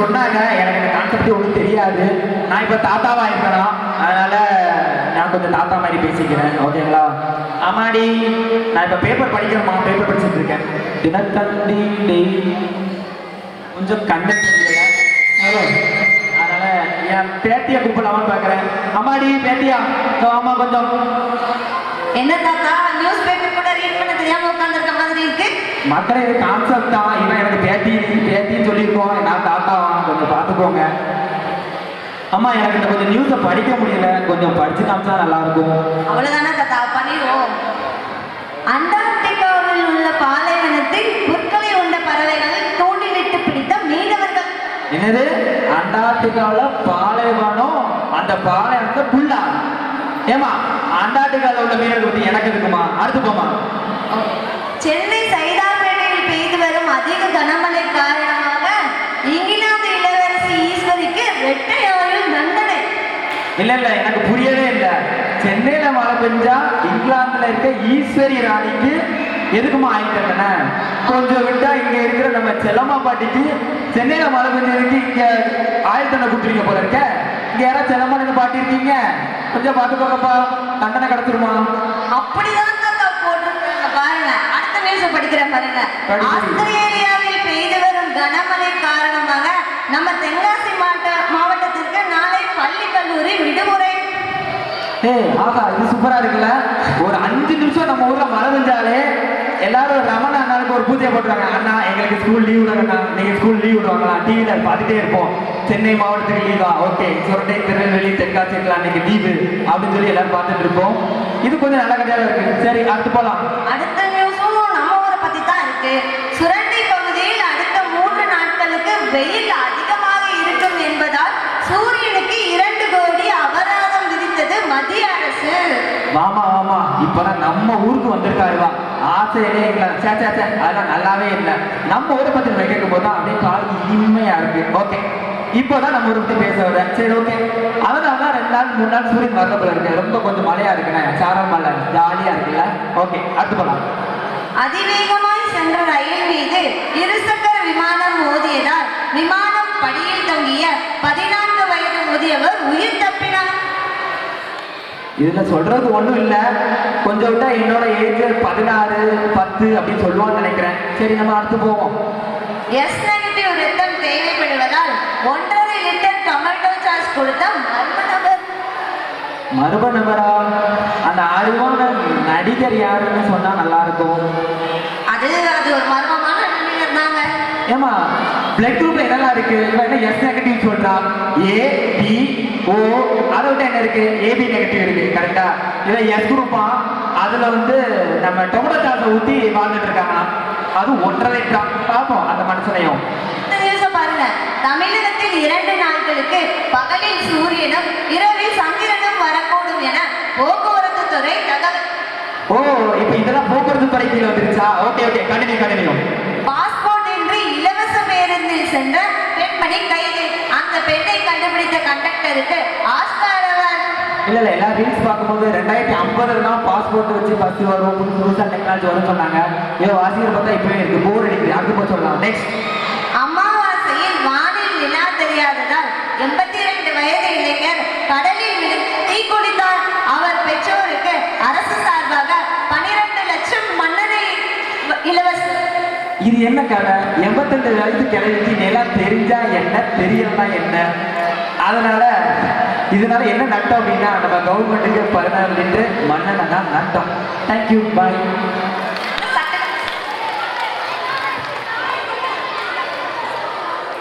சொன்னாங்க. எனக்கு இந்த கான்செப்டே ஒன்றும் தெரியாது. நான் இப்போ தாத்தாவா இருக்கணும் அதனால நான் கொஞ்சம் தாத்தா மாதிரி பேசிக்கிறேன். ஓகேங்களா ஆமாடி. நான் இப்போ பேப்பர் படிக்கிறேம்மா பேப்பர் படிச்சுட்டு இருக்கேன். தினத்தந்தி டெய்லி. கொஞ்சம் கண்ணு அதனால என் பேத்தியை கூப்பிடலாமான்னு பார்க்குறேன் அம்மாடி பேத்தியா? ஆமா கொஞ்சம். என்ன தாத்தா? நியூஸ் பேப்பர் கூட ரீட் பண்ண தெரியாம உட்கார்ந்திருக்க மாதிரி இருக்கு. மக்களே இது கான்செப்ட் தான். இவன் எனக்கு பேத்தி பேத்தின்னு சொல்லியிருக்கோம். நான் பார்த்துக்கோங்க அம்மா எனக்கு இந்த கொஞ்சம் நியூஸை படிக்க முடியல. கொஞ்சம் படிச்சு காமிச்சா நல்லா இருக்கும் அவ்வளவுதானே தாத்தா? பண்ணிடுவோம். அண்டார்டிகாவில் உள்ள பாலைவனத்தில் புற்களை உண்ட பறவைகளை தூண்டிலிட்டு பிடித்த மீனவர்கள். என்னது? அண்டார்டிகாவில் பாலைவனம் அந்த பாலைவனத்தை புல்லா ஏமா அண்டார்டிகாவில் உள்ள மீனர்கள் பத்தி எனக்கு இருக்குமா அடுத்து போமா சென்னை சைதாப்பேட்டையில் பெய்து வரும் அதிக கனமழை இல்ல இல்ல எனக்கு புரியவே இல்ல. சென்னையில மழை பெஞ்சா இங்கிலாந்துல இருக்க ஈஸ்வரி ராணிக்கு எதுக்குமா ஆயிட்டன கொஞ்சம் விட்டா இங்க இருக்கிற நம்ம செல்லம்மா பாட்டிக்கு சென்னையில மழை பெஞ்சதுக்கு இங்க ஆயிரத்தண்ணை கொடுத்துருங்க போல இருக்க. இங்க யாராவது செல்லம்மா பாட்டி இருக்கீங்க? கொஞ்சம் பார்த்துக்கோங்கப்பா தண்டனை கிடைச்சிருமா அப்படிதான் பாருங்க. அடுத்த நியூஸ் படிக்கிறேன் பாருங்க படி. ஆஸ்திரேலியாவில் பெய்து வரும் கனமழை காரணமாக நம்ம தென்காசி மாவட்ட மாவட்டத்திற்கு நாளை பள்ளி கல்லூரி விடுமுறை ஏய் ஆகா இது சூப்பரா இருக்குல்ல? ஒரு அஞ்சு நிமிஷம் நம்ம ஊர்ல மழை பெஞ்சாலே எல்லாரும் ரமண அண்ணாவுக்கு ஒரு பூஜை போட்டுருவாங்க. அண்ணா எங்களுக்கு ஸ்கூல் லீவ் விடுறா நீங்க ஸ்கூல் லீவ் விடுவாங்களா டிவியில பார்த்துட்டே இருப்போம். சென்னை மாவட்டத்துக்கு லீவா ஓகே சுரண்டை திருநெல்வேலி தென்காசி இருக்கலாம் அன்னைக்கு லீவு அப்படின்னு சொல்லி எல்லாரும் பார்த்துட்டு இருப்போம். இது கொஞ்சம் நல்ல கதையாக இருக்கு. சரி அடுத்து போலாம். அடுத்த நியூஸும் நம்ம ஊரை பத்தி தான் இருக்கு. சுரண்டை பகுதியில் அடுத்த மூன்று நாட்களுக்கு வெயில் அதிகமாக இருக்கும் என்பதால் சூரியனுக்கு இரண்டு கோடி அபராதம் விதித்தது மத்திய அரசு. வாமா வாமா. இப்பதான் நம்ம ஊருக்கு வந்திருக்காருவா ஆசையிலே இல்லை. சே சே சே. அதெல்லாம் நல்லாவே இல்லை. நம்ம ஊரை பத்தி நம்ம கேட்கும் போது தான் அப்படியே கால் இனிமையா இருக்கு. ஓகே. இப்போதான் நம்ம ஊரை பத்தி பேச வர சரி ஓகே. அதனால தான் ரெண்டு நாள் மூணு நாள் சூரியன் வரல இருக்கு. ரொம்ப கொஞ்சம் மழையா இருக்குண்ணே. சாரல் மலை ஜாலியா இருக்குல்ல? ஓகே. அடுத்து போலாம். அதிவேகமாய் சென்ற ரயில் மீது இருசக்கர விமானம் மோதியதால் விமானம் படியில் தொங்கிய பதினான்கு வயது முதியவர் உயிர் தப்பினார். இதுல சொல்றது ஒண்ணும் இல்ல. கொஞ்சம் விட்டா என்னோட ஏஜ் பதினாறு பத்து அப்படின்னு சொல்லுவான்னு நினைக்கிறேன். சரி நம்ம அடுத்து போவோம். எஸ் நெகட்டிவ் ரத்தம் தேவைப்படுவதால் ஒன்றரை லிட்டர் டொமேட்டோ சாஸ் கொடுத்த மர்ம நபர். மர்ம நபரா? அந்த அறிவான நடிகர் யாருன்னு சொன்னா நல்லா இருக்கும் அது அது ஒரு மர்மமான நடிகர் தாங்க. ஏமா பிளட் குரூப்ல என்னெல்லாம் இருக்கு? இவன் என்ன எஸ் நெகட்டிவ் சொல்றா? ஏ பி ஓ அதை விட்டு என்ன இருக்கு? ஏபி நெகட்டிவ் இருக்கு கரெக்டா இவன் எஸ் குரூப்பா அதுல வந்து நம்ம டொமேட்டோ சாஸை ஊத்தி வாழ்ந்துட்டு இருக்காங்களாம் அது ஒன்றரை கிராம் பார்ப்போம் அந்த மனுஷனையும் பாருங்க. தமிழகத்தில் இரண்டு நாட்களுக்கு பகலில் சூரியனும் இரவில் சந்திரனும் வரக்கூடும் என போக்குவரத்து துறை தகவல் ஓ இப்போ இதெல்லாம் போக்குவரத்து துறை கீழே வந்துருச்சா? ஓகே ஓகே கண்டினியூ கண்டினியூ கண்டக்டருக்கு ஆஸ்கார் அவார்டு இல்ல இல்ல எல்லா ரீல்ஸ் பார்க்கும்போது ரெண்டாயிரத்தி ஐம்பதுல தான் பாஸ்போர்ட் வச்சு பஸ் வரும் புதுசு புதுசா டெக்னாலஜி வரும்னு சொன்னாங்க. ஏதோ வாசிக்கிற பார்த்தா இப்பவே இருக்கு. போர் அடிக்குது. அடுத்து போய் சொல்லலாம்? நெக்ஸ்ட் அமாவாசையில் வானில் நிலா தெரியாததால் எண்பத்தி இரண்டு வயது இளைஞர் கடலில் விழுந்து தீக்குளித்தார் அவர் பெற்றோருக்கு அரசு சார்பாக பனிரெண்டு லட்சம் மன்னரை இலவச இது என்ன கதை? எண்பத்தெண்டு வயசு கிளவிக்கு நிலம் தெரிஞ்சா என்ன? தெரியலனா என்ன? அதனால இதனால என்ன நட்டம் அப்படின்னா நம்ம கவர்மெண்ட்டுக்கு பதினாறு லிட்டர் மண்ணெண்ணெய் தான் நட்டம். Thank you bye